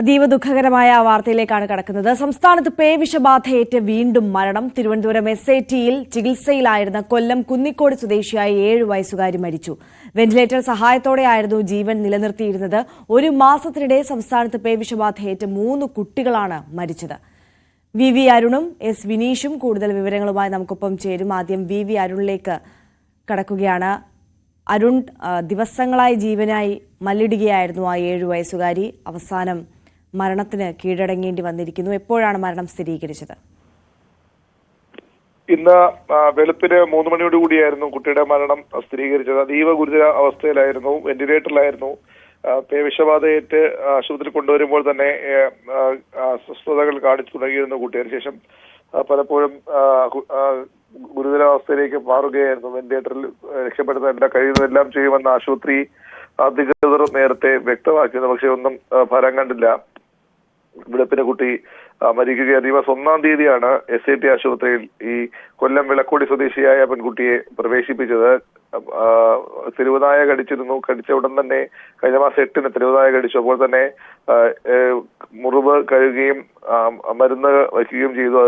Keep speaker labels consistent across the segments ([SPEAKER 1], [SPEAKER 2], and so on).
[SPEAKER 1] അതീവ ദുഃഖകരമായ വാർത്തയിലേക്കാണ് കടക്കുന്നത്. സംസ്ഥാനത്ത് പേവിഷബാധയേറ്റ് വീണ്ടും മരണം. തിരുവനന്തപുരം എസ് ഐ ടിയിൽ ചികിത്സയിലായിരുന്ന കൊല്ലം കുന്നിക്കോട് സ്വദേശിയായ ഏഴ് വയസ്സുകാരി മരിച്ചു. വെന്റിലേറ്റർ സഹായത്തോടെയായിരുന്നു ജീവൻ നിലനിർത്തിയിരുന്നത്. ഒരു മാസത്തിനിടെ സംസ്ഥാനത്ത് പേവിഷബാധയേറ്റ് മൂന്ന് കുട്ടികളാണ് മരിച്ചത്. വി വി അരുണും എസ് വിനീഷും കൂടുതൽ വിവരങ്ങളുമായി നമുക്കൊപ്പം ചേരും. ആദ്യം വി വി അരുണിലേക്ക് കടക്കുകയാണ്. അരുൺ ദിവസങ്ങളായി ജീവനായി മല്ലിടുകയായിരുന്നു ആ ഏഴു വയസ്സുകാരി. അവസാനം മരണത്തിന് കീഴടങ്ങേണ്ടി വന്നിരിക്കുന്നു. എപ്പോഴാണ് മരണം സ്ഥിരീകരിച്ചത്?
[SPEAKER 2] ഇന്ന് വെളുപ്പിന് മൂന്ന് മണിയോട് കൂടിയായിരുന്നു കുട്ടിയുടെ മരണം സ്ഥിരീകരിച്ചത്. അതീവ ഗുരുതര അവസ്ഥയിലായിരുന്നു. വെന്റിലേറ്ററിലായിരുന്നു. പേവിഷബാധയേറ്റ് ആശുപത്രി കൊണ്ടുവരുമ്പോൾ തന്നെ അസ്വസ്ഥതകൾ കാണിച്ചു തുടങ്ങിയിരുന്നു കുട്ടി അതിനുശേഷം പലപ്പോഴും ഗുരുതരാവസ്ഥയിലേക്ക് മാറുകയായിരുന്നു. വെന്റിലേറ്ററിൽ രക്ഷപ്പെടുത്താൻ കഴിയുന്നതെല്ലാം ചെയ്യുമെന്ന് ആശുപത്രി അധികൃതർ നേരത്തെ വ്യക്തമാക്കിയിരുന്നു. പക്ഷെ ഒന്നും ഫലം കണ്ടില്ല. വെളുപ്പിന് കുട്ടി മരിക്കുകയാണ് ഈ ഒന്നാം തീയതിയാണ് എസ് ഐ ടി ആശുപത്രിയിൽ ഈ കൊല്ലം വിളക്കോടി സ്വദേശിയായ പെൺകുട്ടിയെ പ്രവേശിപ്പിച്ചത്. തിരുവതായ കടിച്ചിരുന്നു കടിച്ച ഉടൻ തന്നെ കഴിഞ്ഞ മാസം എട്ടിന് തെരുവുനായ കടിച്ചു അപ്പോൾ തന്നെ മുറിവ് കഴുകുകയും മരുന്ന് വയ്ക്കുകയും ചെയ്തു.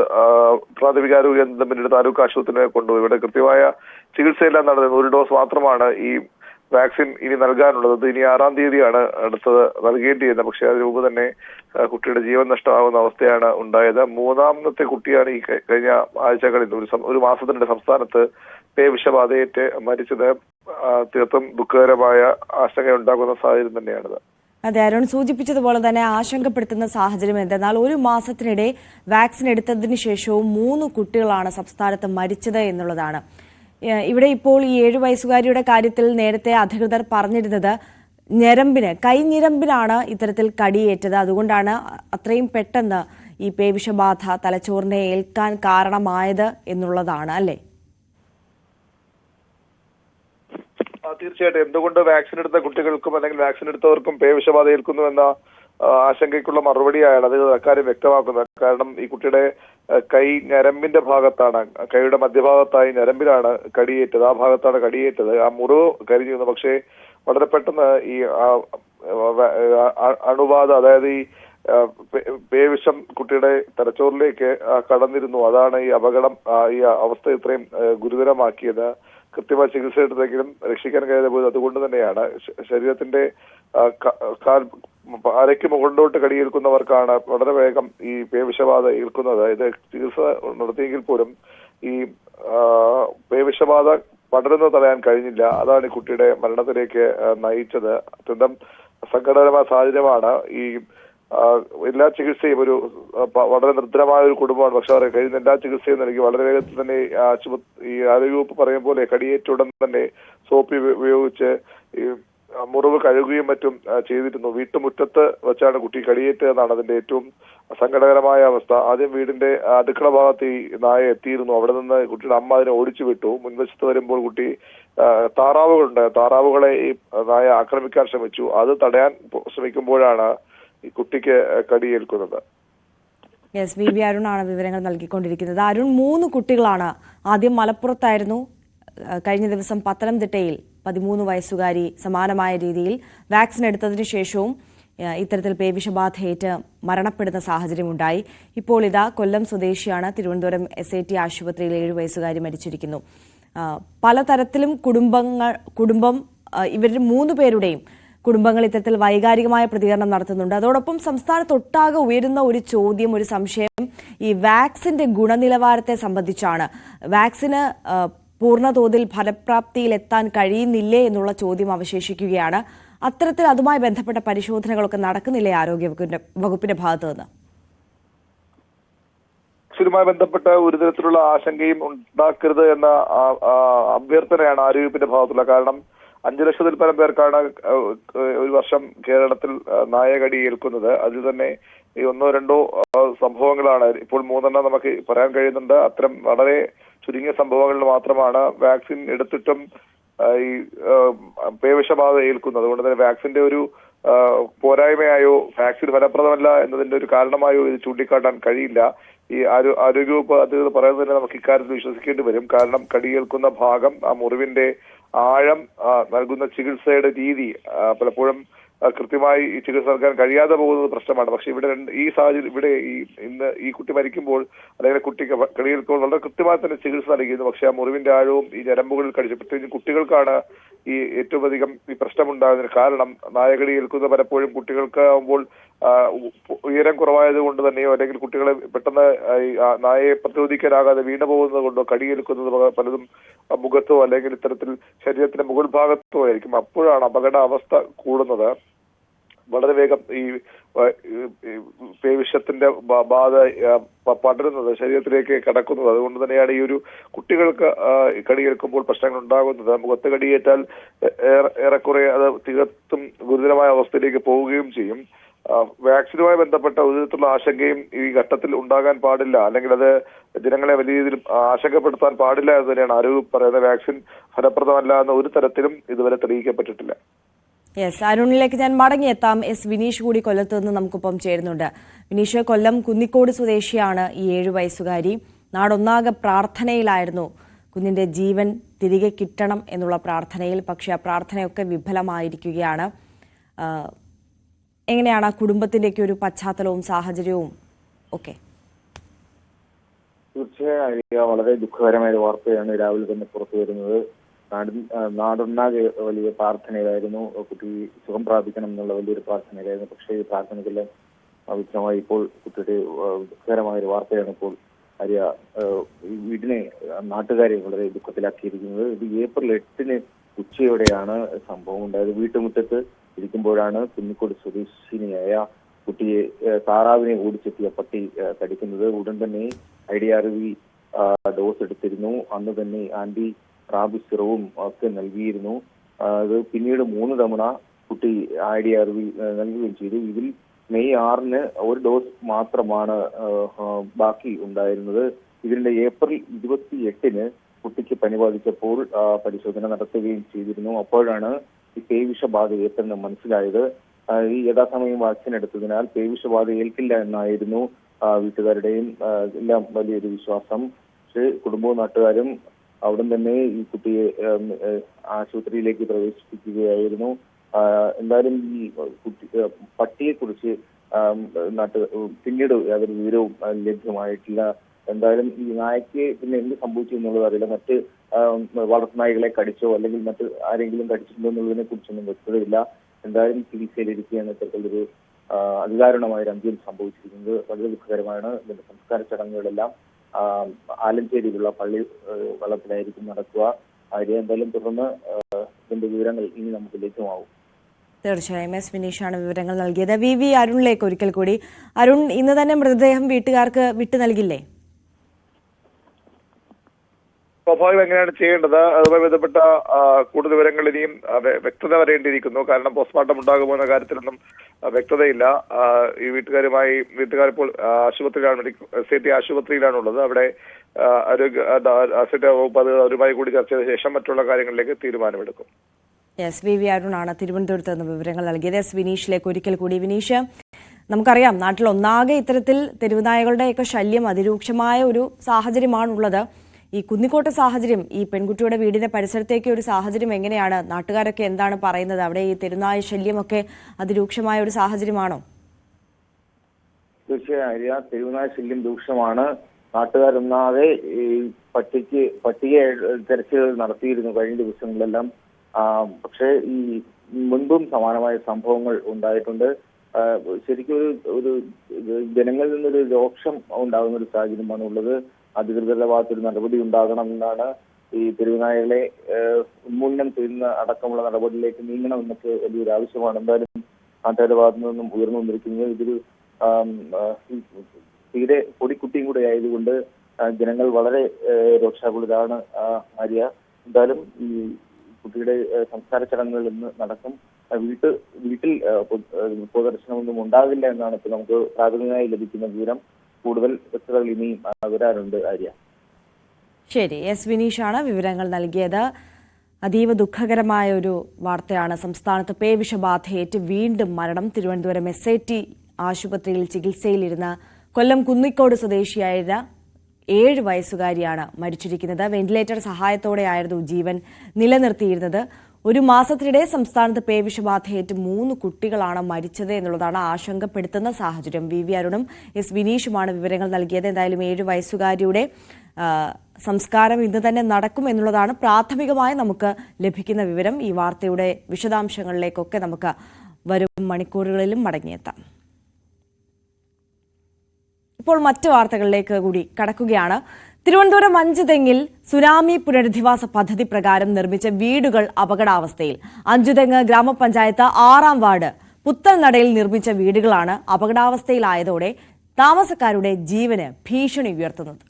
[SPEAKER 2] പ്രാഥമികാരോഗ്യ കേന്ദ്രം പിന്നീട് താലൂക്ക് ആശുപത്രിയിൽ കൊണ്ടുപോയി. ഇവിടെ കൃത്യമായ ചികിത്സയെല്ലാം നടന്നിരുന്നു. ഒരു ഡോസ് മാത്രമാണ് ഈ വാക്സിൻ ഇനി നൽകാനുള്ളത്. ഇനി ആറാം തീയതിയാണ് അടുത്തത് നൽകേണ്ടി പക്ഷേ അതിന് മുമ്പ് തന്നെ കുട്ടിയുടെ ജീവൻ നഷ്ടമാകുന്ന അവസ്ഥയാണ് ഉണ്ടായത്. മൂന്നാമത്തെ കുട്ടിയാണ് ഈ കഴിഞ്ഞ ആഴ്ചകളിൽ ഒരു മാസത്തിനിടെ സംസ്ഥാനത്ത് പേ വിഷബാധയേറ്റ് മരിച്ചത്. തീർത്തും ദുഃഖകരമായ ആശങ്കയുണ്ടാകുന്ന സാഹചര്യം തന്നെയാണിത്.
[SPEAKER 1] അതെ അരുൺ സൂചിപ്പിച്ചതുപോലെ തന്നെ ആശങ്കപ്പെടുത്തുന്ന സാഹചര്യം എന്തെന്നാൽ ഒരു മാസത്തിനിടെ വാക്സിൻ എടുത്തതിന് ശേഷവും മൂന്ന് കുട്ടികളാണ് സംസ്ഥാനത്ത് മരിച്ചത് എന്നുള്ളതാണ്. ഇവിടെ ഇപ്പോൾ ഈ ഏഴു വയസ്സുകാരിയുടെ കാര്യത്തിൽ നേരത്തെ അധികൃതർ പറഞ്ഞിരുന്നത് ഞരമ്പിന് കൈഞ്ഞിരമ്പിനാണ് ഇത്തരത്തിൽ കടിയേറ്റത്. അതുകൊണ്ടാണ് അത്രയും പെട്ടെന്ന് ഈ പേവിഷബാധ തലച്ചോറിനെ ഏൽക്കാൻ കാരണമായത് എന്നുള്ളതാണ് അല്ലേ?
[SPEAKER 2] തീർച്ചയായിട്ടും. എന്തുകൊണ്ട് വാക്സിൻ എടുത്ത കുട്ടികൾക്കും അല്ലെങ്കിൽ വാക്സിൻ എടുത്തവർക്കും പേവിഷബാധ ഏൽക്കുന്നു എന്ന ആശങ്കയ്ക്കുള്ള മറുപടിയായാണ് അത് അക്കാര്യം വ്യക്തമാക്കുന്നത്. കാരണം ഈ കുട്ടിയുടെ കൈ ഞരമ്പിന്റെ ഭാഗത്താണ് കൈയുടെ മധ്യഭാഗത്തായി ഞരമ്പിലാണ് കടിയേറ്റത് ആ ഭാഗത്താണ് കടിയേറ്റത്. ആ മുറിവ് കരിഞ്ഞിരുന്നു പക്ഷേ വളരെ പെട്ടെന്ന് ഈ അണുബാധ അതായത് ഈ പേവിഷം കുട്ടിയുടെ തലച്ചോറിലേക്ക് കടന്നിരുന്നു. അതാണ് ഈ അപകടം ഈ അവസ്ഥ ഇത്രയും ഗുരുതരമാക്കിയത്. കൃത്യമായ ചികിത്സ എടുത്തെങ്കിലും രക്ഷിക്കാൻ കഴിയാതെ പോയത് അതുകൊണ്ട് തന്നെയാണ്. ശരീരത്തിന്റെ അരയ്ക്ക് മുകളിലോട്ട് കടിയേൽക്കുന്നവർക്കാണ് വളരെ വേഗം ഈ പേവിഷബാധ ഏൽക്കുന്നത്. ഇത് ചികിത്സ നടത്തിയെങ്കിൽ പോലും ഈ പേവിഷബാധ പടരുന്നത് തടയാൻ കഴിഞ്ഞില്ല. അതാണ് ഈ കുട്ടിയുടെ മരണത്തിലേക്ക് നയിച്ചത്. അത്യന്തം സങ്കടകരമായ സാഹചര്യമാണ് ഈ എല്ലാ ചികിത്സയും ഒരു വളരെ നിർദ്ധനമായ ഒരു കുടുംബമാണ് പക്ഷെ അവരെ കഴിയുന്ന എല്ലാ ചികിത്സയും നൽകി വളരെ വേഗത്തിൽ തന്നെ ആശുപത്രി ഈ ആരോഗ്യവകുപ്പ് പറയും പോലെ കടിയേറ്റ ഉടൻ തന്നെ സോപ്പ് ഉപയോഗിച്ച് ഈ മുറിവ് കഴുകുകയും മറ്റും ചെയ്തിരുന്നു. വീട്ടുമുറ്റത്ത് വെച്ചാണ് കുട്ടി കടിയേറ്റത് എന്നാണ് അതിന്റെ ഏറ്റവും സങ്കടകരമായ അവസ്ഥ. ആദ്യം വീടിന്റെ അടുക്കള ഭാഗത്ത് ഈ നായ എത്തിയിരുന്നു. അവിടെ നിന്ന് കുട്ടിയുടെ അമ്മ അതിനെ ഓടിച്ചു വിട്ടു. മുൻവശത്ത് വരുമ്പോൾ കുട്ടി താറാവുകളുണ്ട്. താറാവുകളെ ഈ നായ ആക്രമിക്കാൻ ശ്രമിച്ചു. അത് തടയാൻ ശ്രമിക്കുമ്പോഴാണ് ഈ കുട്ടിക്ക് കടിയേൽക്കുന്നത്.
[SPEAKER 1] യെസ് വി വി അരുണാണ് വിവരങ്ങൾ നൽകിക്കൊണ്ടിരിക്കുന്നത്. അരുൺ മൂന്ന് കുട്ടികളാണ്. ആദ്യം മലപ്പുറത്തായിരുന്നു. കഴിഞ്ഞ ദിവസം പത്തനംതിട്ടയിൽ പതിമൂന്ന് വയസ്സുകാരി സമാനമായ രീതിയിൽ വാക്സിൻ എടുത്തതിന് ശേഷവും ഇത്തരത്തിൽ പേവിഷബാധയേറ്റ് മരണപ്പെടുന്ന സാഹചര്യമുണ്ടായി. ഇപ്പോൾ ഇതാ കൊല്ലം സ്വദേശിയാണ്. തിരുവനന്തപുരം എസ് ഐ ടി ആശുപത്രിയിൽ ഏഴു വയസ്സുകാരി മരിച്ചിരിക്കുന്നു. പലതരത്തിലും കുടുംബങ്ങൾ കുടുംബം ഇവരുടെ മൂന്ന് പേരുടെയും കുടുംബങ്ങൾ ഇത്തരത്തിൽ വൈകാരികമായ പ്രതികരണം നടത്തുന്നുണ്ട്. അതോടൊപ്പം സംസ്ഥാനത്തൊട്ടാകെ ഉയരുന്ന ഒരു ചോദ്യം ഒരു സംശയം ഈ വാക്സിന്റെ ഗുണനിലവാരത്തെ സംബന്ധിച്ചാണ്. വാക്സിന് പൂർണതോതിൽ ഫലപ്രാപ്തിയിൽ എത്താൻ കഴിയുന്നില്ലേ എന്നുള്ള ചോദ്യം അവശേഷിക്കുകയാണ്. അത്തരത്തിൽ അതുമായി ബന്ധപ്പെട്ട പരിശോധനകളൊക്കെ നടക്കുന്നില്ലേ ആരോഗ്യ വകുപ്പിന്റെ ഭാഗത്തു നിന്ന്?
[SPEAKER 2] വാക്സിനുമായി ബന്ധപ്പെട്ട ഒരു തരത്തിലുള്ള ആശങ്കയും ഉണ്ടാക്കരുത് എന്ന അഭ്യർത്ഥനയാണ് ആരോഗ്യത്തിന്റെ ഭാഗത്തുള്ള. കാരണം അഞ്ചു ലക്ഷത്തിൽ പരം പേർക്കാണ് ഒരു വർഷം കേരളത്തിൽ നായകടി ഏൽക്കുന്നത്. അതിൽ തന്നെ ഈ ഒന്നോ രണ്ടോ സംഭവങ്ങളാണ്. ഇപ്പോൾ മൂന്നെണ്ണം നമുക്ക് പറയാൻ കഴിയുന്നുണ്ട്. അത്തരം വളരെ ചുരുങ്ങിയ സംഭവങ്ങളിൽ മാത്രമാണ് വാക്സിൻ എടുത്തിട്ടും ഈ പേവിഷബാധ ഏൽക്കുന്നത്. അതുകൊണ്ട് തന്നെ വാക്സിന്റെ ഒരു പോരായ്മയായോ വാക്സിൻ ഫലപ്രദമല്ല എന്നതിന്റെ ഒരു കാരണമായോ ഇത് ചൂണ്ടിക്കാട്ടാൻ കഴിയില്ല. ഈ ആരോ- ആരോഗ്യവകുപ്പ് അധികൃതർ പറയുന്നത് തന്നെ നമുക്ക് ഇക്കാര്യത്തിൽ വിശ്വസിക്കേണ്ടി വരും. കാരണം കടിയേൽക്കുന്ന ഭാഗം ആ മുറിവിന്റെ ആഴം നൽകുന്ന ചികിത്സയുടെ രീതി പലപ്പോഴും കൃത്യമായി ഈ ചികിത്സ നൽകാൻ കഴിയാതെ പോകുന്നത് പ്രശ്നമാണ്. പക്ഷെ ഇവിടെ ഈ സാഹചര്യം ഇവിടെ ഈ ഇന്ന് ഈ കുട്ടി മരിക്കുമ്പോൾ അല്ലെങ്കിൽ കുട്ടിക്ക് കളിയേൽക്കുമ്പോൾ വളരെ കൃത്യമായി തന്നെ ചികിത്സ നൽകിയിരുന്നു. പക്ഷെ ആ മുറിവിന്റെ ആഴവും ഈ ഞരമ്പുകളിൽ കടിച്ചു പ്രത്യേകിച്ച് കുട്ടികൾക്കാണ് ഈ ഏറ്റവും അധികം ഈ പ്രശ്നമുണ്ടാകുന്നതിന് കാരണം നായകടി ഏൽക്കുന്നത് പലപ്പോഴും കുട്ടികൾക്ക് ആകുമ്പോൾ ആ, ഉ- ഉയരം കുറവായത് കൊണ്ട് തന്നെയോ അല്ലെങ്കിൽ കുട്ടികളെ പെട്ടെന്ന് നായയെ പ്രതിരോധിക്കാനാകാതെ വീണു പോകുന്നത് കൊണ്ടോ കടിയേൽക്കുന്നത് പലതും മുഖത്തോ അല്ലെങ്കിൽ ഇത്തരത്തിൽ ശരീരത്തിന്റെ മുകൾ ഭാഗത്തോ ആയിരിക്കും. അപ്പോഴാണ് അപകട അവസ്ഥ കൂടുന്നത്. വളരെ വേഗം ഈ പേവിഷത്തിന്റെ ബാധ പടരുന്നത് ശരീരത്തിലേക്ക് കടക്കുന്നത്. അതുകൊണ്ട് തന്നെയാണ് ഈ ഒരു കുട്ടികൾക്ക് കടിയേൽക്കുമ്പോൾ പ്രശ്നങ്ങൾ ഉണ്ടാകുന്നത്. മുഖത്ത് കടിയേറ്റാൽ ഏറെക്കുറെ അത് തികത്തും ഗുരുതരമായ അവസ്ഥയിലേക്ക് പോവുകയും ചെയ്യും. വാക്സിനുമായി ബന്ധപ്പെട്ട ഒരു വിധത്തിലുള്ള ആശങ്കയും ഈ ഘട്ടത്തിൽ ഉണ്ടാകാൻ പാടില്ല. അല്ലെങ്കിൽ അത് ജനങ്ങളെ വലിയ രീതിയിൽ ആശങ്കപ്പെടുത്താൻ പാടില്ല എന്ന് തന്നെയാണ് ആരോഗ്യ പറയുന്നത്. വാക്സിൻ ഫലപ്രദമല്ല എന്ന് ഒരു തരത്തിലും ഇതുവരെ തെളിയിക്കപ്പെട്ടിട്ടില്ല.
[SPEAKER 1] യെസ് അരുണിലേക്ക് ഞാൻ മടങ്ങിയെത്താം. എസ് വിനീഷ് കൂടി കൊല്ലത്ത് നിന്ന് നമുക്കൊപ്പം ചേരുന്നുണ്ട്. വിനീഷ് കൊല്ലം കുന്നിക്കോട് സ്വദേശിയാണ് ഈ ഏഴു വയസ്സുകാരി. നാടൊന്നാകെ പ്രാർത്ഥനയിലായിരുന്നു. കുഞ്ഞിന്റെ ജീവൻ തിരികെ കിട്ടണം എന്നുള്ള പ്രാർത്ഥനയിൽ പക്ഷേ ആ പ്രാർത്ഥനയൊക്കെ വിഫലമായിരിക്കുകയാണ്. എങ്ങനെയാണ് ആ കുടുംബത്തിന്റെയൊക്കെ ഒരു പശ്ചാത്തലവും സാഹചര്യവും ഒക്കെ?
[SPEAKER 3] തീർച്ചയായും വളരെ ദുഃഖകരമായ ഒരു വാർത്തയാണ് രാവിലെ തന്നെ പുറത്തു വരുന്നത്. നാടൊന്നാകെ വലിയ പ്രാർത്ഥനയിലായിരുന്നു. കുട്ടി സുഖം പ്രാപിക്കണം എന്നുള്ള വലിയൊരു പ്രാർത്ഥനയിലായിരുന്നു. പക്ഷേ ഈ പ്രാർത്ഥനയ്ക്കെല്ലാം വിധമായി ഇപ്പോൾ കുട്ടിയുടെ ദുഃഖകരമായ ഒരു വാർത്തയാണ് ഇപ്പോൾ ആര്യ വീടിനെ നാട്ടുകാരെ വളരെ ദുഃഖത്തിലാക്കിയിരിക്കുന്നത്. ഇത് ഏപ്രിൽ എട്ടിന് ഉച്ചയോടെയാണ് സംഭവം ഉണ്ടായത്. വീട്ടുമുറ്റത്ത് ഇരിക്കുമ്പോഴാണ് കുന്നിക്കോട് സ്വദേശിനിയായ കുട്ടിയെ താറാവിനെ ഓടിച്ചെത്തിയ പട്ടി കടിക്കുന്നത് ഉടൻ തന്നെ I D R V dose എടുത്തിരുന്നു. അന്ന് തന്നെ ആന്റി റാബിസ് സിറവും ഒക്കെ നൽകിയിരുന്നു. അത് പിന്നീട് മൂന്ന് തവണ കുട്ടി ഐ ഡി ആർ വി നൽകുകയും ചെയ്തു. ഇതിൽ മെയ് ആറിന് ഒരു ഡോസ് മാത്രമാണ് ബാക്കി ഉണ്ടായിരുന്നത്. ഇതിന്റെ ഏപ്രിൽ ഇരുപത്തി എട്ടിന് കുട്ടിക്ക് പനി ബാധിച്ചപ്പോൾ പരിശോധന നടത്തുകയും ചെയ്തിരുന്നു. അപ്പോഴാണ് ഈ പേവിഷബാധ ഏറ്റെന്ന് മനസ്സിലായത്. ഈ യഥാസമയം വാക്സിൻ എടുത്തതിനാൽ പേവിഷബാധ ഏൽക്കില്ല എന്നായിരുന്നു വീട്ടുകാരുടെയും എല്ലാം വലിയൊരു വിശ്വാസം. പക്ഷേ കുടുംബവും നാട്ടുകാരും അവിടെ തന്നെ ഈ കുട്ടിയെ ആശുപത്രിയിലേക്ക് പ്രവേശിപ്പിക്കുകയായിരുന്നു. എന്തായാലും ഈ കുട്ടി പട്ടിയെ കുറിച്ച് നാട്ടു പിന്നീട് യാതൊരു വിവരവും ലഭ്യമായിട്ടില്ല. എന്തായാലും ഈ നായ്ക്ക് പിന്നെ എന്ത് സംഭവിച്ചു എന്നുള്ളത് അറിയില്ല. മറ്റ് വളർത്തുനായകളെ കടിച്ചോ അല്ലെങ്കിൽ മറ്റ് ആരെങ്കിലും കടിച്ചിട്ടുണ്ടോ എന്നുള്ളതിനെ കുറിച്ചൊന്നും എന്തായാലും ചികിത്സയിലിരിക്കുകയാണ് ഇത്തരത്തിലൊരു അതിദാരുണമായ ഒരു അന്ത്യം സംഭവിച്ചിരിക്കുന്നത്. വളരെ ദുഃഖകരമാണ്. ഇതിന്റെ സംസ്കാര ചടങ്ങുകളെല്ലാം ആലഞ്ചേരിയിലുള്ള പള്ളി വള്ളത്തിലായിരിക്കും നടക്കുക. അതിനെ എന്തായാലും തുടർന്ന് ഇതിന്റെ വിവരങ്ങൾ ഇനി നമുക്ക് ലഭ്യമാവും.
[SPEAKER 1] തീർച്ചയായും. എസ് വിനീഷാണ് വിവരങ്ങൾ നൽകിയത്. വി വി അരുണിലേക്ക് ഒരിക്കൽ കൂടി. അരുൺ ഇന്ന് തന്നെ മൃതദേഹം വീട്ടുകാർക്ക് വിട്ടു നൽകില്ലേ?
[SPEAKER 2] സ്വാഭാവികം എങ്ങനെയാണ് ചെയ്യേണ്ടത്? അതുമായി ബന്ധപ്പെട്ട കൂടുതൽ വിവരങ്ങൾ ഇനിയും വ്യക്തത വരേണ്ടിയിരിക്കുന്നു. കാരണം പോസ്റ്റ്മോർട്ടം ഉണ്ടാകുമോ എന്ന കാര്യത്തിലൊന്നും വ്യക്തതയില്ല. ഈ വീട്ടുകാരുമായി വീട്ടുകാർ ഇപ്പോൾ ആശുപത്രിയിലാണ് മെഡിക്കൽ എസ് ഐ ടി ആശുപത്രിയിലാണുള്ളത്. അവിടെ ആരോഗ്യ എസ് വകുപ്പ് അത് അവരുമായി കൂടി ചർച്ച ചെയ്ത ശേഷം മറ്റുള്ള കാര്യങ്ങളിലേക്ക് തീരുമാനമെടുക്കും.
[SPEAKER 1] എസ് വി വി അരുണാണ് തിരുവനന്തപുരത്ത് നിന്ന് വിവരങ്ങൾ നൽകിയത്. എസ് വിനീഷിലേക്ക് ഒരിക്കൽ കൂടി. വിനീഷ് നമുക്കറിയാം നാട്ടിൽ ഒന്നാകെ ഇത്തരത്തിൽ തെരുവുനായകളുടെയൊക്കെ ശല്യം അതിരൂക്ഷമായ ഒരു സാഹചര്യമാണുള്ളത്. ഈ കുന്നിക്കോട്ടെ സാഹചര്യം ഈ പെൺകുട്ടിയുടെ വീടിന്റെ പരിസരത്തേക്ക് ഒരു സാഹചര്യം എങ്ങനെയാണ്? നാട്ടുകാരൊക്കെ എന്താണ് പറയുന്നത്? അവിടെ ഈ തെരുനായ ശല്യമൊക്കെ അതിരൂക്ഷമായ ഒരു സാഹചര്യമാണോ?
[SPEAKER 3] തീർച്ചയായും. തെരുവുനായ ശല്യം രൂക്ഷമാണ്. നാട്ടുകാരൊന്നാതെ ഈ പട്ടിക്ക് പട്ടിക തെരച്ചിൽ നടത്തിയിരുന്നു കഴിഞ്ഞ ദിവസങ്ങളിലെല്ലാം. പക്ഷേ ഈ മുൻപും സമാനമായ സംഭവങ്ങൾ ഉണ്ടായിട്ടുണ്ട്. ശരിക്കും ഒരു ഒരു ജനങ്ങളിൽ നിന്നൊരു രോക്ഷം ഉണ്ടാകുന്ന ഒരു സാഹചര്യമാണ് ഉള്ളത് അധികൃതരുടെ ഭാഗത്തൊരു നടപടി ഉണ്ടാകണമെന്നാണ് ഈ തെരുവുനായകളെ ഉന്മൂലനം ചെയ്യുന്ന അടക്കമുള്ള നടപടിയിലേക്ക് നീങ്ങണം എന്നൊക്കെ വലിയൊരു ആവശ്യമാണ്. എന്തായാലും നാട്ടുകാരുടെ ഭാഗത്തു നിന്നും ഉയർന്നു വന്നിരിക്കുന്നത് ഇതൊരു തീരെ പൊടിക്കുട്ടിയും കൂടെ ആയതുകൊണ്ട് ജനങ്ങൾ വളരെ രോക്ഷാകുലരാണ് ആര്യ എന്തായാലും ഈ കുട്ടിയുടെ സംസ്കാര ചടങ്ങുകൾ ഇന്ന് നടക്കും. വീട്ട് വീട്ടിൽ പൊതുദർശനമൊന്നും ഉണ്ടാകില്ല എന്നാണ് ഇപ്പോൾ നമുക്ക് പ്രാഥമികമായി ലഭിക്കുന്ന വിവരം. കൂടുതൽ ചർച്ചകൾ ഇനിയും വരാനുണ്ട് ആര്യ.
[SPEAKER 1] ശരി എസ് വിനീഷാണ് വിവരങ്ങൾ നൽകിയത്. അതീവ ദുഃഖകരമായ ഒരു വാർത്തയാണ്. സംസ്ഥാനത്ത് പേവിഷബാധയേറ്റ് വീണ്ടും മരണം. തിരുവനന്തപുരം എസ് ഐ ടി ആശുപത്രിയിൽ ചികിത്സയിലിരുന്ന കൊല്ലം കുന്നിക്കോട് സ്വദേശിയായിരുന്ന ഏഴ് വയസ്സുകാരിയാണ് മരിച്ചിരിക്കുന്നത്. വെന്റിലേറ്റർ സഹായത്തോടെയായിരുന്നു ജീവൻ നിലനിർത്തിയിരുന്നത്. ഒരു മാസത്തിനിടെ സംസ്ഥാനത്ത് പേവിഷബാധയേറ്റ് മൂന്ന് കുട്ടികളാണ് മരിച്ചത് എന്നുള്ളതാണ് ആശങ്കപ്പെടുത്തുന്ന സാഹചര്യം. വി വി അരുണും എസ് വിനീഷുമാണ് വിവരങ്ങൾ നൽകിയത്. എന്തായാലും ഏഴ് വയസ്സുകാരിയുടെ സംസ്കാരം ഇന്ന് തന്നെ നടക്കും എന്നുള്ളതാണ് പ്രാഥമികമായി നമുക്ക് ലഭിക്കുന്ന വിവരം. ഈ വാർത്തയുടെ വിശദാംശങ്ങളിലേക്കൊക്കെ നമുക്ക് വരും മണിക്കൂറുകളിലും മടങ്ങിയെത്താം. ഇപ്പോൾ മറ്റു വാർത്തകളിലേക്ക് കൂടി കടക്കുകയാണ്. തിരുവനന്തപുരം അഞ്ചുതെങ്ങിൽ സുനാമി പുനരധിവാസ പദ്ധതി പ്രകാരം നിർമ്മിച്ച വീടുകൾ അപകടാവസ്ഥയിൽ. അഞ്ചുതെങ്ങ് ഗ്രാമപഞ്ചായത്ത് ആറാം വാർഡ് പുത്തൻനടയിൽ നിർമ്മിച്ച വീടുകളാണ് അപകടാവസ്ഥയിലായതോടെ താമസക്കാരുടെ ജീവന് ഭീഷണി ഉയർത്തുന്നത്.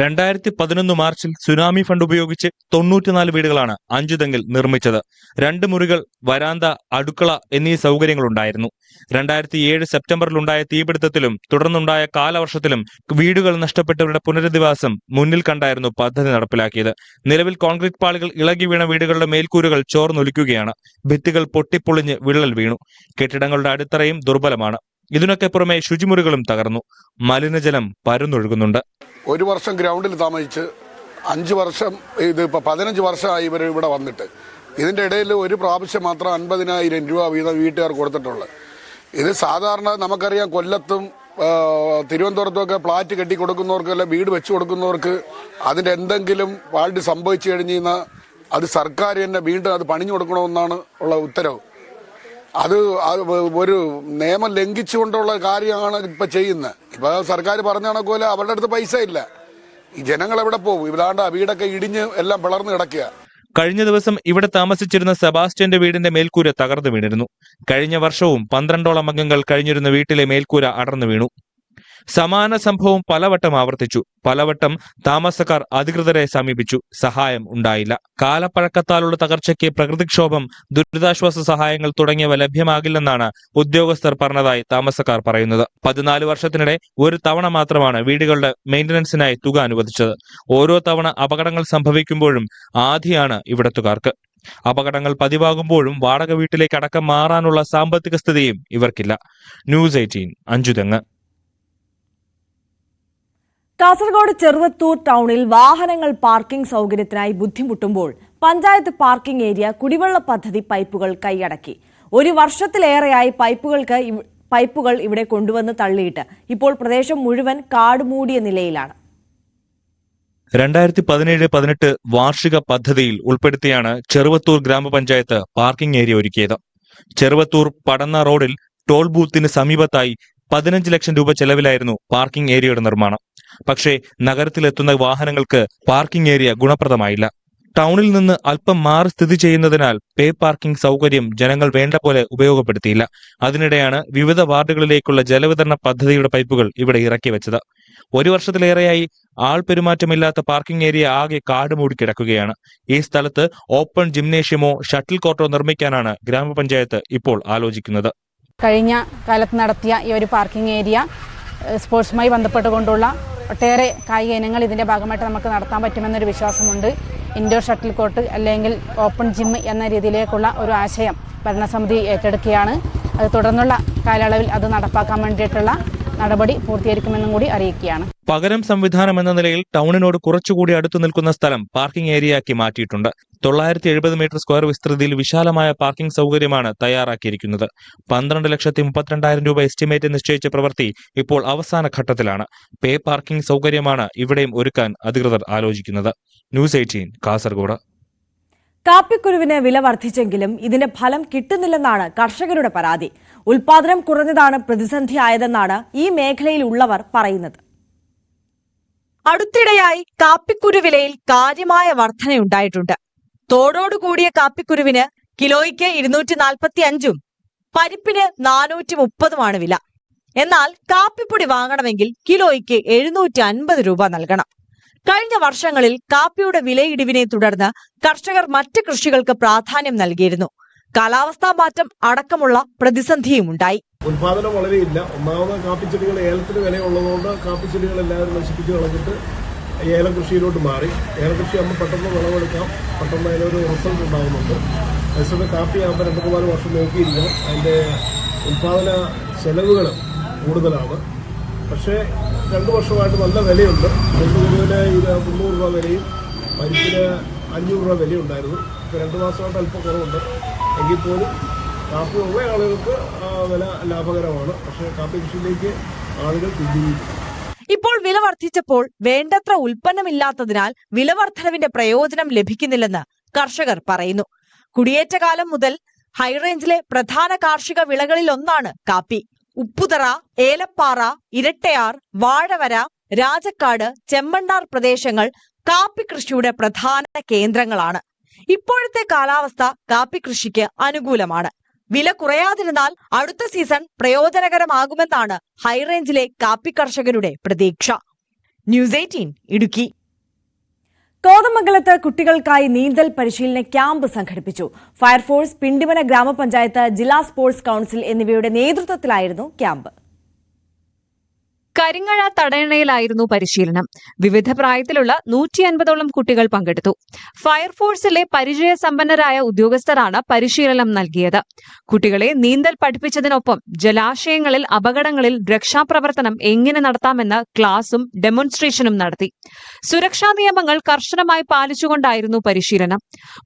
[SPEAKER 4] രണ്ടായിരത്തി പതിനൊന്ന് മാർച്ചിൽ സുനാമി ഫണ്ട് ഉപയോഗിച്ച് തൊണ്ണൂറ്റിനാല് വീടുകളാണ് അഞ്ചുതെങ്കിൽ നിർമ്മിച്ചത്. രണ്ട് മുറികൾ വരാന്ത അടുക്കള എന്നീ സൗകര്യങ്ങളുണ്ടായിരുന്നു. രണ്ടായിരത്തി ഏഴ് സെപ്റ്റംബറിലുണ്ടായ തീപിടുത്തത്തിലും തുടർന്നുണ്ടായ കാലവർഷത്തിലും വീടുകൾ നഷ്ടപ്പെട്ടവരുടെ പുനരധിവാസം മുന്നിൽ കണ്ടായിരുന്നു പദ്ധതി നടപ്പിലാക്കിയത്. നിലവിൽ കോൺക്രീറ്റ് പാളികൾ ഇളകി വീണ വീടുകളുടെ മേൽക്കൂരുകൾ ചോർന്നൊലിക്കുകയാണ്. ഭിത്തികൾ പൊട്ടിപ്പൊളിഞ്ഞ് വിള്ളൽ വീണു. കെട്ടിടങ്ങളുടെ അടിത്തറയും ദുർബലമാണ്. ഇതിനൊക്കെ പുറമെ ശുചിമുറികളും തകർന്നു. മലിനജലം പരന്നൊഴുകുന്നുണ്ട്.
[SPEAKER 5] ഒരു വർഷം ഗ്രൗണ്ടിൽ താമസിച്ച് അഞ്ച് വർഷം ഇത് ഇപ്പൊ പതിനഞ്ച് വർഷമായി ഇവർ ഇവിടെ വന്നിട്ട്. ഇതിന്റെ ഇടയിൽ ഒരു പ്രാവശ്യം മാത്രം അൻപതിനായിരം രൂപ വീതം വീട്ടുകാർ കൊടുത്തിട്ടുള്ളത്. ഇത് സാധാരണ നമുക്കറിയാം കൊല്ലത്തും ആ, തിരുവനന്തപുരത്തുമൊക്കെ ഫ്ലാറ്റ് കെട്ടി കൊടുക്കുന്നവർക്ക് അല്ലെ വീട് വെച്ചു കൊടുക്കുന്നവർക്ക് അതിന്റെ എന്തെങ്കിലും വാൾഡ് സംഭവിച്ചു കഴിഞ്ഞാൽ അത് സർക്കാർ തന്നെ വീണ്ടും അത് പണിഞ്ഞു കൊടുക്കണമെന്നാണ് ഉള്ള ഉത്തരവ്. അത് ഒരു നിയമം ലംഘിച്ചുകൊണ്ടുള്ള കാര്യമാണ് ഇപ്പൊ ചെയ്യുന്നത് ഇപ്പൊ സർക്കാർ പറഞ്ഞ കണക്കോലെ അവരുടെ അടുത്ത് പൈസ ഇല്ല. ജനങ്ങൾ എവിടെ പോകും? ഇവിടാണ്ട് ആ വീടൊക്കെ ഇടിഞ്ഞ് എല്ലാം പിളർന്ന് കിടക്കുക
[SPEAKER 4] കഴിഞ്ഞ ദിവസം ഇവിടെ താമസിച്ചിരുന്ന സെബാസ്റ്റ്യന്റെ വീടിന്റെ മേൽക്കൂര തകർന്നു വീണിരുന്നു. കഴിഞ്ഞ വർഷവും പന്ത്രണ്ടോളം അംഗങ്ങൾ കഴിഞ്ഞിരുന്ന വീട്ടിലെ മേൽക്കൂര അടർന്നു വീണു. സമാന സംഭവം പലവട്ടം ആവർത്തിച്ചു. പലവട്ടം താമസക്കാർ അധികൃതരെ സമീപിച്ചു. സഹായം ഉണ്ടായില്ല. കാലപ്പഴക്കത്താലുള്ള തകർച്ചയ്ക്ക് പ്രകൃതിക്ഷോഭം ദുരിതാശ്വാസ സഹായങ്ങൾ തുടങ്ങിയവ ലഭ്യമാകില്ലെന്നാണ് ഉദ്യോഗസ്ഥർ പറഞ്ഞതായി താമസക്കാർ പറയുന്നത്. പതിനാല് വർഷത്തിനിടെ ഒരു തവണ മാത്രമാണ് വീടുകളുടെ മെയിന്റനൻസിനായി തുക അനുവദിച്ചത്. ഓരോ തവണ അപകടങ്ങൾ സംഭവിക്കുമ്പോഴും ആധിയാണ് ഇവിടത്തുകാർക്ക്. അപകടങ്ങൾ പതിവാകുമ്പോഴും വാടക വീട്ടിലേക്ക് അടക്കം മാറാനുള്ള സാമ്പത്തിക സ്ഥിതിയും ഇവർക്കില്ല. News eighteen Anchuthengu.
[SPEAKER 1] Kasaragod Cheruvathur ടൗണിൽ വാഹനങ്ങൾ പാർക്കിംഗ് സൗകര്യത്തിനായി ബുദ്ധിമുട്ടുമ്പോൾ പഞ്ചായത്ത് പാർക്കിംഗ് ഏരിയ കുടിവെള്ള പദ്ധതി പൈപ്പുകൾ കൈയടക്കി. ഒരു വർഷത്തിലേറെയായി പൈപ്പുകൾക്ക് പൈപ്പുകൾ ഇവിടെ കൊണ്ടുവന്ന് തള്ളിയിട്ട് ഇപ്പോൾ പ്രദേശം മുഴുവൻ കാടുമൂടിയ നിലയിലാണ്.
[SPEAKER 4] രണ്ടായിരത്തി പതിനേഴ് പതിനെട്ട് വാർഷിക പദ്ധതിയിൽ ഉൾപ്പെടുത്തിയാണ് ചെറുവത്തൂർ ഗ്രാമപഞ്ചായത്ത് പാർക്കിംഗ് ഏരിയ ഒരുക്കിയത്. ചെറുവത്തൂർ പടന്ന റോഡിൽ ടോൾ ബൂത്തിന് സമീപത്തായി പതിനഞ്ച് ലക്ഷം രൂപ ചെലവിലായിരുന്നു പാർക്കിംഗ് ഏരിയയുടെ നിർമ്മാണം. പക്ഷേ നഗരത്തിലെത്തുന്ന വാഹനങ്ങൾക്ക് പാർക്കിംഗ് ഏരിയ ഗുണപ്രദമായില്ല. ടൗണിൽ നിന്ന് അല്പം മാറി സ്ഥിതി ചെയ്യുന്നതിനാൽ പേ പാർക്കിംഗ് സൗകര്യം ജനങ്ങൾ വേണ്ട പോലെ ഉപയോഗപ്പെടുത്തിയില്ല. അതിനിടെയാണ് വിവിധ വാർഡുകളിലേക്കുള്ള ജലവിതരണ പദ്ധതിയുടെ പൈപ്പുകൾ ഇവിടെ ഇറക്കി വെച്ചത്. ഒരു വർഷത്തിലേറെയായി ആൾ പെരുമാറ്റമില്ലാത്ത പാർക്കിംഗ് ഏരിയ ആകെ കാട് മൂടി കിടക്കുകയാണ് ഈ സ്ഥലത്ത് ഓപ്പൺ ജിംനേഷ്യമോ ഷട്ടിൽ കോർട്ടോ നിർമ്മിക്കാനാണ് ഗ്രാമപഞ്ചായത്ത് ഇപ്പോൾ ആലോചിക്കുന്നത്.
[SPEAKER 6] കഴിഞ്ഞ കാലത്ത് നടത്തിയ ഈ ഒരു പാർക്കിംഗ് ഏരിയ സ്പോർട്സുമായി ബന്ധപ്പെട്ടുകൊണ്ടുള്ള ഒട്ടേറെ കായിക ഇനങ്ങൾ ഇതിന്റെ ഭാഗമായിട്ട് നമുക്ക് നടത്താൻ പറ്റുമെന്നൊരു വിശ്വാസമുണ്ട്. ഇൻഡോർ ഷട്ടിൽ കോർട്ട് അല്ലെങ്കിൽ ഓപ്പൺ ജിം എന്ന രീതിയിലേക്കുള്ള ഒരു ആശയം ഭരണസമിതി ഏറ്റെടുക്കുകയാണ്. അത് തുടർന്നുള്ള കാലയളവിൽ അത് നടപ്പാക്കാൻ വേണ്ടിയിട്ടുള്ള നടപടി പൂർത്തീകരിക്കുമെന്നും കൂടി അറിയിക്കുകയാണ്.
[SPEAKER 4] പകരം സംവിധാനം എന്ന നിലയിൽ ടൗണിനോട് കുറച്ചുകൂടി അടുത്തു നിൽക്കുന്ന സ്ഥലം പാർക്കിംഗ് ഏരിയയാക്കി മാറ്റിയിട്ടുണ്ട്. തൊള്ളായിരത്തി എഴുപത് മീറ്റർ സ്ക്വയർ വിസ്തൃതിയിൽ വിശാലമായ പാർക്കിംഗ് സൗകര്യമാണ് തയ്യാറാക്കിയിരിക്കുന്നത്. പന്ത്രണ്ട് ലക്ഷത്തി മുപ്പത്തിരണ്ടായിരം രൂപ എസ്റ്റിമേറ്റ് നിശ്ചയിച്ച പ്രവൃത്തി ഇപ്പോൾ അവസാന ഘട്ടത്തിലാണ്. പേ പാർക്കിംഗ് സൗകര്യമാണ് ഇവിടെയും ഒരുക്കാൻ അധികൃതർ ആലോചിക്കുന്നത്. News eighteen Kasaragod.
[SPEAKER 1] കാപ്പിക്കുരുവിന് വില വർദ്ധിച്ചെങ്കിലും ഇതിന്റെ ഫലം കിട്ടുന്നില്ലെന്നാണ് കർഷകരുടെ പരാതി. ഉൽപാദനം കുറഞ്ഞതാണ് പ്രതിസന്ധിയായതെന്നാണ് ഈ മേഖലയിൽ ഉള്ളവർ പറയുന്നത്.
[SPEAKER 7] അടുത്തിടെയായി കാപ്പിക്കുരു വിലയിൽ കാര്യമായ വർധനയുണ്ടായിട്ടുണ്ട്. തോടോട് കൂടിയ കാപ്പിക്കുരുവിന് കിലോയ്ക്ക് ഇരുന്നൂറ്റി നാൽപ്പത്തി അഞ്ചും പരിപ്പിന് നാനൂറ്റി മുപ്പതുമാണ് വില. എന്നാൽ കാപ്പിപ്പൊടി വാങ്ങണമെങ്കിൽ കിലോയ്ക്ക് എഴുന്നൂറ്റി അൻപത് രൂപ നൽകണം. കഴിഞ്ഞ വർഷങ്ങളിൽ കാപ്പിയുടെ വിലയിടിവിനെ തുടർന്ന് കർഷകർ മറ്റ് കൃഷികൾക്ക് പ്രാധാന്യം നൽകിയിരുന്നു. കാലാവസ്ഥാ മാറ്റം അടക്കമുള്ള പ്രതിസന്ധിയും ഉണ്ടായി.
[SPEAKER 8] ഉൽപാദനം വളരെയില്ല. ഒന്നാമത് കാപ്പിച്ചെടികൾ ഏലത്തിന് വിലയുള്ളതുകൊണ്ട് കാപ്പിച്ചെടികൾ എല്ലാവരും നശിപ്പിച്ച് കളഞ്ഞിട്ട് ഏലം കൃഷിയിലോട്ട് മാറി. ഏല കൃഷി ആകുമ്പോൾ പെട്ടെന്ന് വിളവെടുക്കാം. പെട്ടെന്ന് അതിനൊരു റിസൾട്ട് ഉണ്ടാകുന്നുണ്ട്. അതേസമയം കാപ്പി ആകുമ്പോൾ രണ്ട് മൂന്നാൽ വർഷം നോക്കിയിരിക്കണം. അതിന്റെ ഉൽപാദന ചെലവുകൾ കൂടുതലാണ്. പക്ഷേ രണ്ട് വർഷമായിട്ട് നല്ല വിലയുണ്ട്. രണ്ട് കിലോന് ഇത് മുന്നൂറ് രൂപ വിലയും പരിപ്പിന് അഞ്ഞൂറ് രൂപ വിലയുണ്ടായിരുന്നു ഇപ്പോൾ രണ്ട് മാസമായിട്ട് അല്പം കുറവുണ്ട്. എങ്കിൽ പോലും കാപ്പി ഉള്ള ആളുകൾക്ക് വില ലാഭകരമാണ്. പക്ഷേ കാപ്പി കൃഷിയിലേക്ക് ആളുകൾ പിന്തിരിയില്ല
[SPEAKER 7] ഇപ്പോൾ വില വർദ്ധിച്ചപ്പോൾ വേണ്ടത്ര ഉൽപ്പന്നമില്ലാത്തതിനാൽ വില വർധനവിന്റെ പ്രയോജനം ലഭിക്കുന്നില്ലെന്ന് കർഷകർ പറയുന്നു. കുടിയേറ്റ കാലം മുതൽ ഹൈറേഞ്ചിലെ പ്രധാന കാർഷിക വിളകളിലൊന്നാണ് കാപ്പി. ഉപ്പുതറ ഏലപ്പാറ ഇരട്ടയാർ വാഴവര രാജക്കാട് ചെമ്മണ്ണാർ പ്രദേശങ്ങൾ കാപ്പി കൃഷിയുടെ പ്രധാന കേന്ദ്രങ്ങളാണ്. ഇപ്പോഴത്തെ കാലാവസ്ഥ കാപ്പി കൃഷിക്ക് അനുകൂലമാണ്. വില കുറയാതിരുന്നാൽ അടുത്ത സീസൺ പ്രയോജനകരമാകുമെന്നാണ് ഹൈറേഞ്ചിലെ കാപ്പി കർഷകരുടെ പ്രതീക്ഷ. News eighteen Idukki.
[SPEAKER 1] കോതമംഗലത്ത് കുട്ടികൾക്കായി നീന്തൽ പരിശീലന ക്യാമ്പ് സംഘടിപ്പിച്ചു. ഫയർഫോഴ്സ് പിണ്ടിമന ഗ്രാമപഞ്ചായത്ത് ജില്ലാ സ്പോർട്സ് കൌൺസിൽ എന്നിവയുടെ നേതൃത്വത്തിലായിരുന്നു ക്യാമ്പ്.
[SPEAKER 2] കരിങ്ങഴ തടയണയിലായിരുന്നു പരിശീലനം. വിവിധ പ്രായത്തിലുള്ള നൂറ്റി അൻപതോളം കുട്ടികൾ പങ്കെടുത്തു. ഫയർഫോഴ്സിലെ പരിചയസമ്പന്നരായ ഉദ്യോഗസ്ഥരാണ് പരിശീലനം നൽകിയത്. കുട്ടികളെ നീന്തൽ പഠിപ്പിച്ചതിനൊപ്പം ജലാശയങ്ങളിൽ അപകടങ്ങളിൽ രക്ഷാപ്രവർത്തനം എങ്ങനെ നടത്താമെന്ന് ക്ലാസും ഡെമോൺസ്ട്രേഷനും നടത്തി. സുരക്ഷാ നിയമങ്ങൾ കർശനമായി പാലിച്ചുകൊണ്ടായിരുന്നു പരിശീലനം.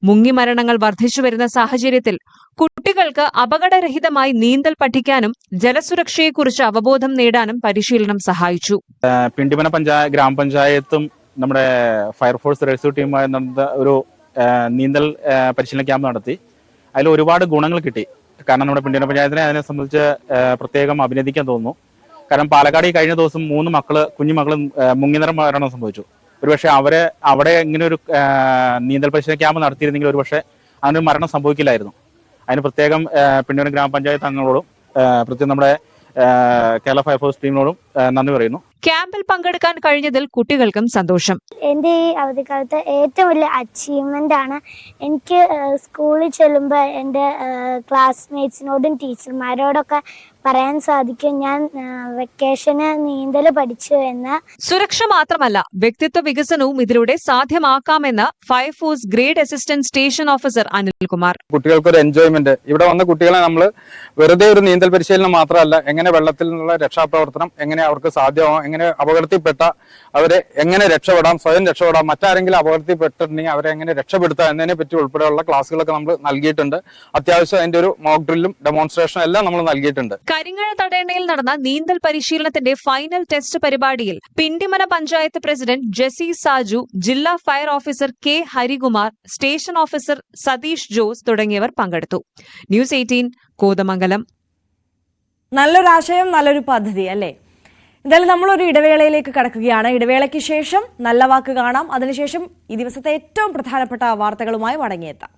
[SPEAKER 2] മുങ്ങിമരണങ്ങൾ വർദ്ധിച്ചുവരുന്ന സാഹചര്യത്തിൽ കുട്ടികൾക്ക് അപകടരഹിതമായി നീന്തൽ പഠിക്കാനും ജലസുരക്ഷയെക്കുറിച്ച് അവബോധം നേടാനും പരിശീലനം സഹായിച്ചു.
[SPEAKER 9] പിണ്ടിമന പഞ്ചായ ഗ്രാമപഞ്ചായത്തും നമ്മുടെ ഫയർഫോഴ്സ് റെസ്ക്യൂ ടീമുമായി നടന്ന ഒരു നീന്തൽ പരിശീലന ക്യാമ്പ് നടത്തി. അതിൽ ഒരുപാട് ഗുണങ്ങൾ കിട്ടി. കാരണം നമ്മുടെ പിണ്ടിമന പഞ്ചായത്തിനെ അതിനെ സംബന്ധിച്ച് പ്രത്യേകം അഭിനന്ദിക്കാൻ തോന്നുന്നു. കാരണം പാലക്കാട് കഴിഞ്ഞ ദിവസം മൂന്ന് മക്കൾ കുഞ്ഞു മക്കൾ മുങ്ങിനിറം മരണം സംഭവിച്ചു. ഒരുപക്ഷെ അവരെ അവിടെ ഇങ്ങനെ ഒരു നീന്തൽ പരിശീലന ക്യാമ്പ് നടത്തിയിരുന്നെങ്കിൽ ഒരുപക്ഷെ അങ്ങനെ മരണം സംഭവിക്കില്ലായിരുന്നു. അതിന് പ്രത്യേകം പിണ്ടിമന ഗ്രാമപഞ്ചായത്ത് അംഗങ്ങളോടും പ്രത്യേകം നമ്മുടെ കേരള ഫയർഫോഴ്സ് ടീമിനോടും നന്ദി പറയുന്നു.
[SPEAKER 2] ക്യാമ്പിൽ പങ്കെടുക്കാൻ കഴിഞ്ഞതിൽ കുട്ടികൾക്കും സന്തോഷം.
[SPEAKER 10] എന്റെ ഈ അവധിക്കാലത്ത് ഏറ്റവും വലിയ അച്ചീവ്മെന്റ് ആണ് എനിക്ക് സ്കൂളിൽ ചെല്ലുമ്പോൾ എന്റെ ക്ലാസ്മേറ്റ്സിനോടും ടീച്ചർമാരോടൊക്കെ പറയാൻ സാധിക്കും. ഞാൻ വെക്കേഷന് നീന്തൽ പഠിച്ചു എന്ന്.
[SPEAKER 2] സുരക്ഷ മാത്രമല്ല വ്യക്തിത്വ വികസനവും ഇതിലൂടെ സാധ്യമാക്കാമെന്ന് fire force grade assistant station officer Anilkumar.
[SPEAKER 9] കുട്ടികൾക്കൊരു enjoyment ഇവിടെ വന്ന കുട്ടികളെ നമ്മൾ വെറുതെ ഒരു നീന്തൽ പരിശീലനം മാത്രമല്ല എങ്ങനെ വെള്ളത്തിൽ നിന്നുള്ള രക്ഷാപ്രവർത്തനം എങ്ങനെ അവർക്ക് സാധ്യമാവും എങ്ങനെ അപകടത്തിൽപ്പെട്ട അവരെ എങ്ങനെ രക്ഷപ്പെടാം? സ്വയം രക്ഷപ്പെടാം? മറ്റാരെങ്കിലും അപകടത്തിൽപ്പെട്ടിട്ടുണ്ടെങ്കിൽ അവരെ എങ്ങനെ രക്ഷപ്പെടുത്താം? എന്നതിനെ പറ്റി ഉൾപ്പെടെയുള്ള ക്ലാസ്സുകളൊക്കെ നമ്മൾ നൽകിയിട്ടുണ്ട്. അത്യാവശ്യം അതിന്റെ ഒരു മോക്ക് ഡ്രില്ലും ഡെമോൺസ്ട്രേഷനും എല്ലാം നമ്മൾ നൽകിയിട്ടുണ്ട്.
[SPEAKER 2] കരിങ്ങഴ തടയണയിൽ നടന്ന നീന്തൽ പരിശീലനത്തിന്റെ ഫൈനൽ ടെസ്റ്റ് പരിപാടിയിൽ പിണ്ടിമന പഞ്ചായത്ത് പ്രസിഡന്റ് ജെസി സാജു ജില്ലാ fire officer K Harikumar station officer Satheesh Jose തുടങ്ങിയവർ പങ്കെടുത്തു. News eighteen Kothamangalam.
[SPEAKER 1] നല്ലൊരാശയം നല്ലൊരു പദ്ധതി അല്ലേ? എന്തായാലും നമ്മളൊരു ഇടവേളയിലേക്ക് കടക്കുകയാണ്. ഇടവേളയ്ക്ക് ശേഷം നല്ല വാക്ക് കാണാം. അതിനുശേഷം ഈ ദിവസത്തെ ഏറ്റവും പ്രധാനപ്പെട്ട വാർത്തകളുമായി മടങ്ങിയെത്താം.